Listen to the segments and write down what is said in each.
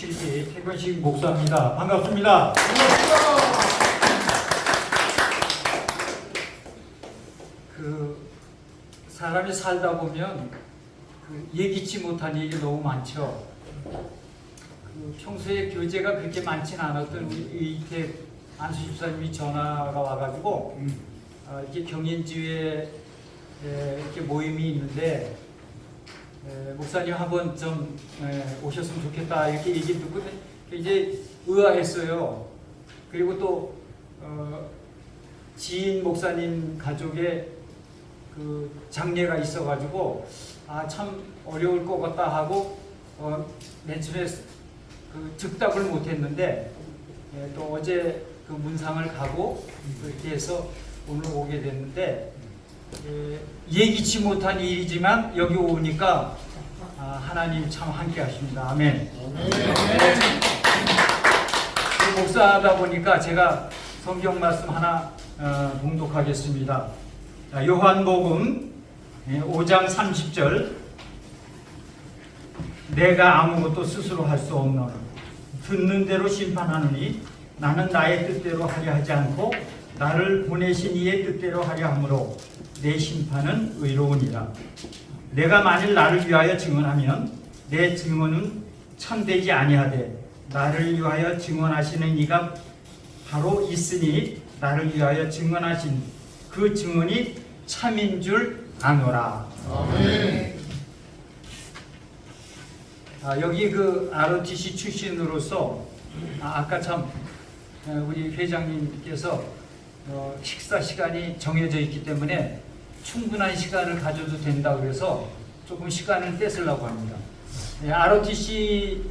7기 태권식 목사입니다. 반갑습니다. 그 사람이 살다 보면 그 예기치 못한 일이 너무 많죠. 그 평소에 교제가 그렇게 많지는 않았던 이태 안수 집사님이 전화가 와가지고 어, 이렇게 경인지회 에, 이렇게 모임이 있는데 에, 목사님 한번 좀 에, 오셨으면 좋겠다 이렇게 얘기 듣고 이제 의아했어요. 그리고 또 어, 지인 목사님 가족의 그 장례가 있어가지고 아 참 어려울 것 같다 하고 어, 맨 처음에 그 즉답을 못했는데 예, 또 어제 그 문상을 가고 그렇게 해서 오늘 오게 됐는데 예, 예기치 못한 일이지만 여기 오니까 아, 하나님 참 함께 하십니다. 아멘. 그 목사하다 보니까 제가 성경 말씀 하나 어, 봉독하겠습니다. 자, 요한복음 예, 5장 30절 내가 아무것도 스스로 할 수 없노라 듣는 대로 심판하느니 나는 나의 뜻대로 하려 하지 않고 나를 보내신 이의 뜻대로 하려 하므로 내 심판은 의로우니라 내가 만일 나를 위하여 증언하면 내 증언은 참되지 아니하되 나를 위하여 증언하시는 이가 바로 있으니 나를 위하여 증언하신 그 증언이 참인 줄 아노라. 아, 여기 그 ROTC 출신으로서 아, 아까 참 어, 우리 회장님께서 어, 식사 시간이 정해져 있기 때문에 충분한 시간을 가져도 된다고 해서 조금 시간을 떼쓰려고 합니다. 예, ROTC의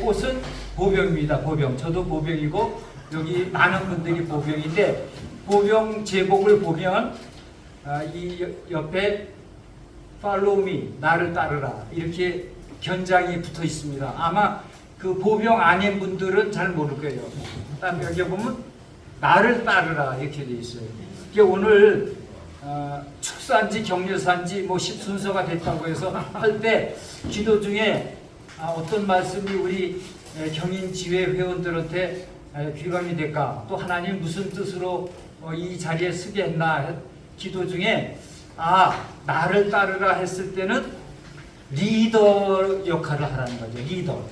꽃은 보병입니다. 보병. 저도 보병이고 여기 많은 분들이 보병인데 보병 제복을 보면 아, 이 여- 옆에 팔로우 미 나를 따르라 이렇게 견장이 붙어 있습니다. 아마 그 보병 아닌 분들은 잘 모를 거예요. 딱 여기 보면 나를 따르라 이렇게 돼 있어요. 이게 오늘 어, 축산지 경려산지 뭐 십 순서가 됐다고 해서 할 때 기도 중에 아, 어떤 말씀이 우리 에, 경인 지회 회원들한테 에, 귀감이 될까? 또 하나님 무슨 뜻으로 어, 이 자리에 쓰게 했나? 해- 기도 중에 아 나를 따르라 했을 때는 리더 역할을 하라는 거죠. 리더.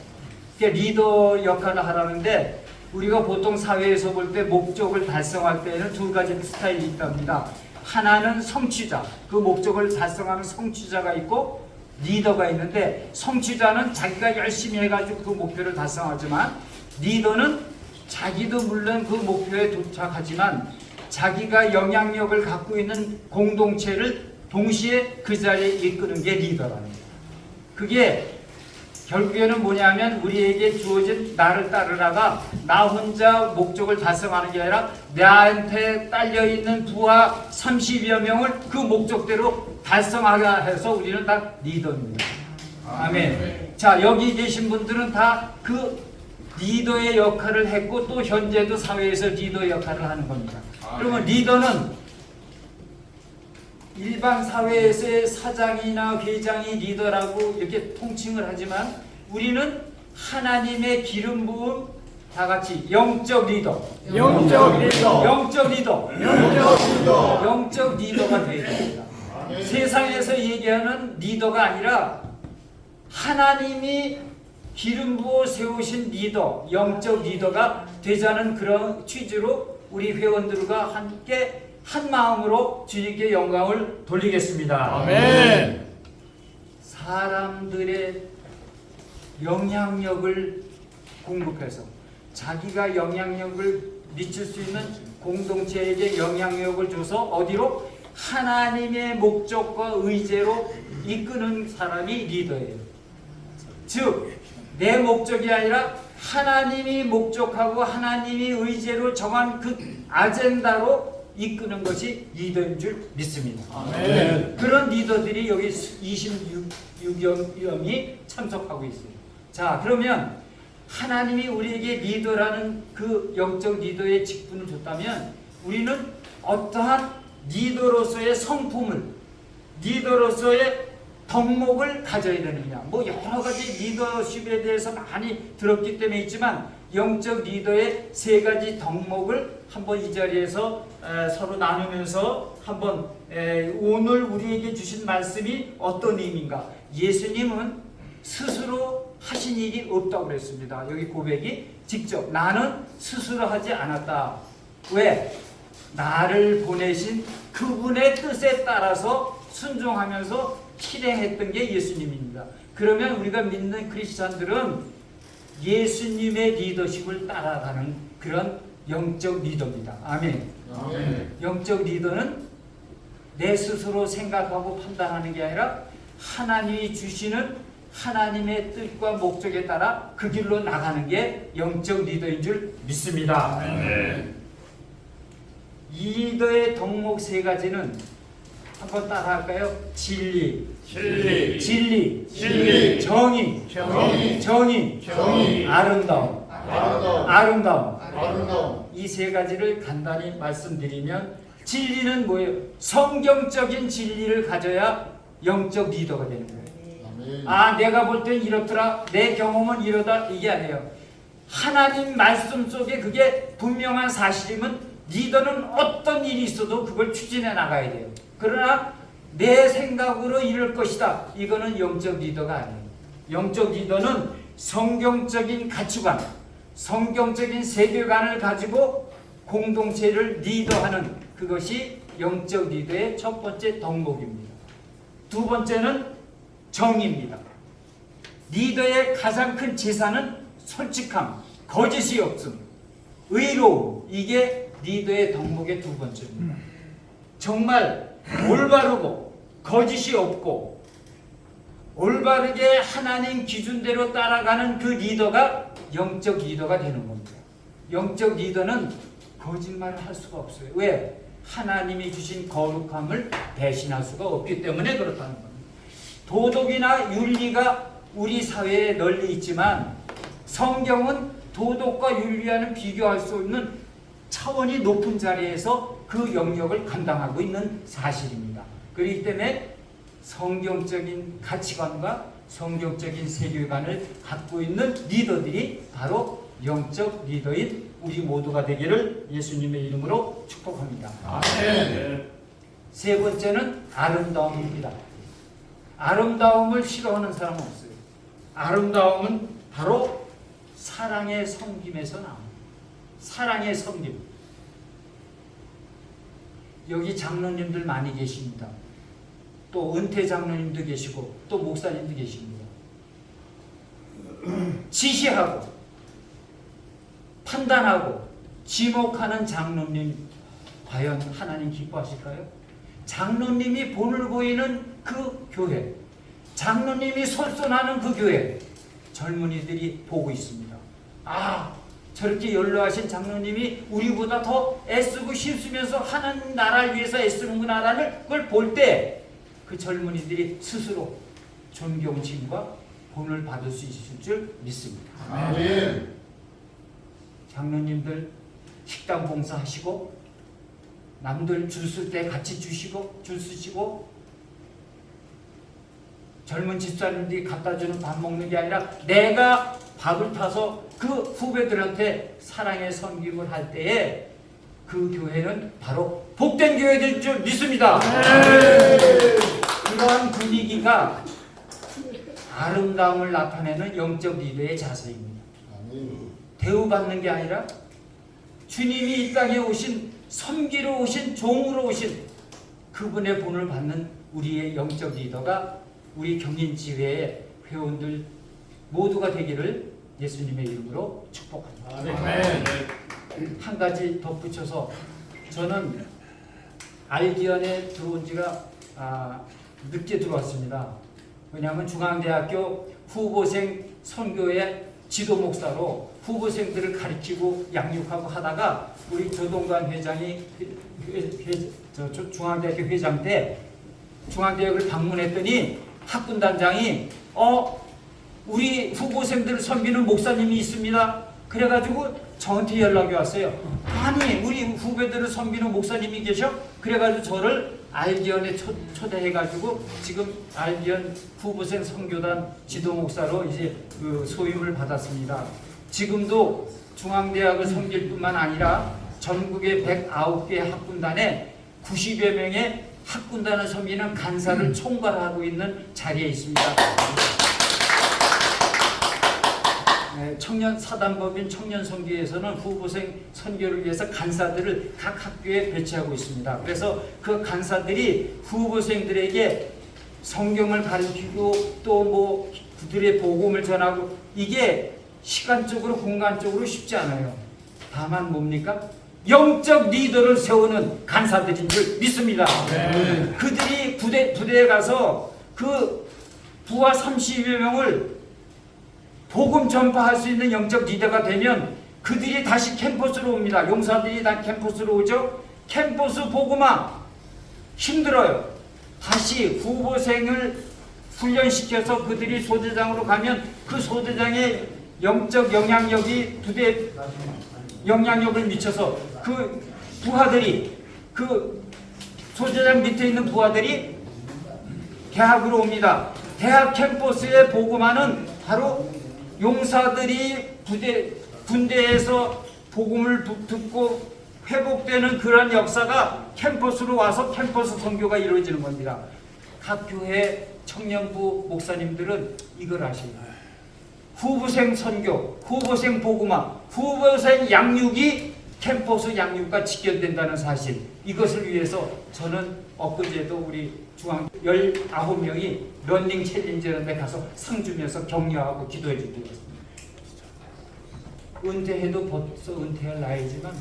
그러니까 리더 역할을 하라는데 우리가 보통 사회에서 볼 때 목적을 달성할 때는 두 가지 스타일이 있답니다. 하나는 성취자, 그 목적을 달성하는 성취자가 있고 리더가 있는데 성취자는 자기가 열심히 해가지고 그 목표를 달성하지만 리더는 자기도 물론 그 목표에 도착하지만 자기가 영향력을 갖고 있는 공동체를 동시에 그 자리에 이끄는 게 리더라는 거예요. 그게 결국에는 뭐냐면 우리에게 주어진 나를 따르라가 나 혼자 목적을 달성하는 게 아니라 나한테 딸려 있는 부하 30여 명을 그 목적대로 달성하게 해서 우리는 다 리더입니다. 아멘. 자, 여기 계신 분들은 다 그 리더의 역할을 했고 또 현재도 사회에서 리더 역할을 하는 겁니다. 그러면 리더는 일반 사회에서의 사장이나 회장이 리더라고 이렇게 통칭을 하지만 우리는 하나님의 기름 부음 다 같이 영적 리더, 영적 리더. 영적 리더, 영적 리더. 영적 리더가 되어야 됩니다. 세상에서 얘기하는 리더가 아니라 하나님이 기름 부어 세우신 리더, 영적 리더가 되자는 그런 취지로 우리 회원들과 함께 한 마음으로 주님께 영광을 돌리겠습니다. 아멘. 사람들의 영향력을 공급해서 자기가 영향력을 미칠 수 있는 공동체에게 영향력을 줘서 어디로 하나님의 목적과 의제로 이끄는 사람이 리더예요. 즉, 내 목적이 아니라 하나님이 목적하고 하나님이 의제로 정한 그 아젠다로 이끄는 것이 리더인 줄 믿습니다. 아멘. 그런 리더들이 여기 26명이 참석하고 있어요. 자, 그러면 하나님이 우리에게 리더라는 그 영적 리더의 직분을 줬다면 우리는 어떠한 리더로서의 성품을, 리더로서의 덕목을 가져야 되느냐. 뭐 여러 가지 리더십에 대해서 많이 들었기 때문에 있지만 영적 리더의 세 가지 덕목을 한번 이 자리에서 에, 서로 나누면서 한번 에, 오늘 우리에게 주신 말씀이 어떤 의미인가? 예수님은 스스로 하신 일이 없다고 그랬습니다. 여기 고백이 직접 나는 스스로 하지 않았다. 왜? 나를 보내신 그분의 뜻에 따라서 순종하면서 실행했던 게 예수님입니다. 그러면 우리가 믿는 크리스찬들은 예수님의 리더십을 따라가는 그런 영적 리더입니다. 아멘. 아멘. 영적 리더는 내 스스로 생각하고 판단하는 게 아니라 하나님이 주시는 하나님의 뜻과 목적에 따라 그 길로 나가는 게 영적 리더인 줄 믿습니다. 아멘. 이 리더의 덕목 세 가지는 한번 따라 할까요? 진리, 진리, 진리, 진리, 정의, 정의, 정의, 정의, 아름다움, 아름다움, 아름다움. 아름다움, 이 세 가지를 간단히 말씀드리면 진리는 뭐예요? 성경적인 진리를 가져야 영적 리더가 되는 거예요. 아, 내가 볼 땐 이렇더라. 내 경험은 이러다. 이게 아니에요. 하나님 말씀 속에 그게 분명한 사실이면 리더는 어떤 일이 있어도 그걸 추진해 나가야 돼요. 그러나 내 생각으로 이럴 것이다. 이거는 영적 리더가 아니에요. 영적 리더는 성경적인 가치관, 성경적인 세계관을 가지고 공동체를 리더하는 그것이 영적 리더의 첫 번째 덕목입니다. 두 번째는 정의입니다. 리더의 가장 큰 재산은 솔직함, 거짓이 없음, 의로움. 이게 리더의 덕목의 두 번째입니다. 정말 올바르고 거짓이 없고 올바르게 하나님 기준대로 따라가는 그 리더가 영적 리더가 되는 겁니다. 영적 리더는 거짓말을 할 수가 없어요. 왜? 하나님이 주신 거룩함을 배신할 수가 없기 때문에 그렇다는 겁니다. 도덕이나 윤리가 우리 사회에 널리 있지만 성경은 도덕과 윤리와는 비교할 수 없는 차원이 높은 자리에서 그 영역을 감당하고 있는 사실입니다. 그렇기 때문에 성경적인 가치관과 성경적인 세계관을 갖고 있는 리더들이 바로 영적 리더인 우리 모두가 되기를 예수님의 이름으로 축복합니다. 아멘. 세 번째는 아름다움입니다. 아름다움을 싫어하는 사람은 없어요. 아름다움은 바로 사랑의 섬김에서 나옵니다. 사랑의 섬김. 여기 장로님들 많이 계십니다. 또 은퇴 장로님도 계시고 또 목사님도 계십니다. 지시하고 판단하고 지목하는 장로님 과연 하나님 기뻐하실까요? 장로님이 본을 보이는 그 교회, 장로님이 솔선하는 그 교회, 젊은이들이 보고 있습니다. 아, 저렇게 연로하신 장로님이 우리보다 더 애쓰고 힘쓰면서 하나님 나라를 위해서 애쓰는구나라는 걸 볼 때 그 젊은이들이 스스로 존경심과 본을 받을 수 있을 줄 믿습니다. 아멘. 장로님들 식당 봉사하시고 남들 줄 쓸 때 같이 주시고 줄 쓰시고 젊은 집사님들이 갖다 주는 밥 먹는 게 아니라 내가 밥을 타서 그 후배들한테 사랑의 섬김을 할 때에 그 교회는 바로 복된 교회될 줄 믿습니다. 그러한 분위기가 아름다움을 나타내는 영적 리더의 자세입니다. 대우받는 게 아니라 주님이 이 땅에 오신 섬기러 오신 종으로 오신 그분의 본을 받는 우리의 영적 리더가 우리 경인 지회의 회원들 모두가 되기를 예수님의 이름으로 축복합니다. 아멘. 한 가지 덧붙여서 저는 알기언에 들어온 지가 아, 늦게 들어왔습니다. 왜냐하면 중앙대학교 후보생 선교의 지도 목사로 후보생들을 가르치고 양육하고 하다가 우리 조동관 회장이 회, 회, 저, 저 중앙대학교 회장 때 중앙대학을 방문했더니 학군단장이 어 우리 후보생들을 섬기는 목사님이 있습니다. 그래가지고 저한테 연락이 왔어요. 아니 우리 후배들을 섬기는 목사님이 계셔? 그래가지고 저를 알기언에 초, 초대해가지고 지금 알기언 후보생 선교단 지도 목사로 이제 그 소임을 받았습니다. 지금도 중앙대학을 섬길 뿐만 아니라 전국의 109개 학군단에 90여 명의 학군단을 섬기는 간사를 총괄하고 있는 자리에 있습니다. 네, 청년 사단법인 청년 선교에서는 후보생 선교를 위해서 간사들을 각 학교에 배치하고 있습니다. 그래서 그 간사들이 후보생들에게 성경을 가르치고 또 뭐 그들의 복음을 전하고 이게 시간적으로 공간적으로 쉽지 않아요. 다만 뭡니까? 영적 리더를 세우는 간사들인 줄 믿습니다. 그들이 부대 부대에 가서 그 부하 30여 명을 복음 전파할 수 있는 영적 리더가 되면 그들이 다시 캠퍼스로 옵니다. 용사들이 다 캠퍼스로 오죠. 캠퍼스 복음화 힘들어요. 다시 후보생을 훈련시켜서 그들이 소대장으로 가면 그 소대장의 영적 영향력이 부대 영향력을 미쳐서 그 부하들이 그 소대장 밑에 있는 부하들이 대학으로 옵니다. 대학 캠퍼스에 복음하는 바로 용사들이 부대 군대에서 복음을 듣- 듣고 회복되는 그런 역사가 캠퍼스로 와서 캠퍼스 선교가 이루어지는 겁니다. 각 교회 청년부 목사님들은 이걸 아십니다. 후보생 선교, 후보생 복음화, 후보생 양육이 캠퍼스 양육과 직결된다는 사실 이것을 위해서 저는 엊그제도 우리 중앙 19명이 런닝 챌린지라는 데 가서 상 주면서 격려하고 기도해 주었습니다. 은퇴해도 벌써 은퇴할 나이지만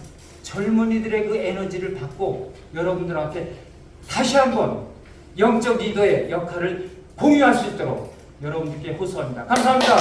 젊은이들의 그 에너지를 받고 여러분들 앞에 다시 한번 영적 리더의 역할을 공유할 수 있도록 여러분들께 호소합니다. 감사합니다.